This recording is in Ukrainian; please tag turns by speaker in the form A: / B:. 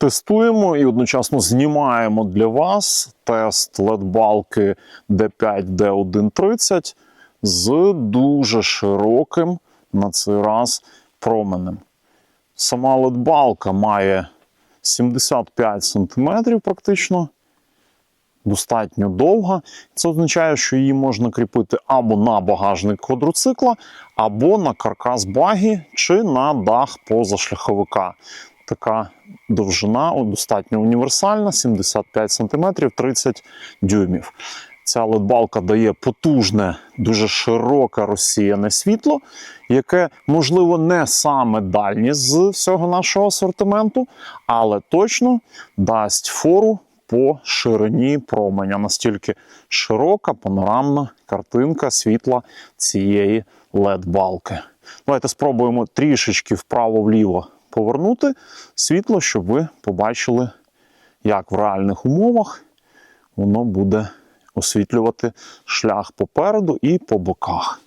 A: Тестуємо і одночасно знімаємо для вас тест LED-балки D5 D130 з дуже широким на цей раз променем. Сама LED-балка має 75 см практично, достатньо довга. Це означає, що її можна кріпити або на багажник квадроцикла, або на каркас багі чи на дах позашляховика. Така довжина достатньо універсальна, 75 см 30 дюймів. Ця ледбалка дає потужне, дуже широке розсіяне світло, яке, можливо, не саме дальнє з всього нашого асортименту, але точно дасть фору по ширині променя. Настільки широка панорамна картинка світла цієї LED-балки. Давайте спробуємо трішечки вправо-вліво повернути світло, щоб ви побачили, як в реальних умовах воно буде освітлювати шлях попереду і по боках.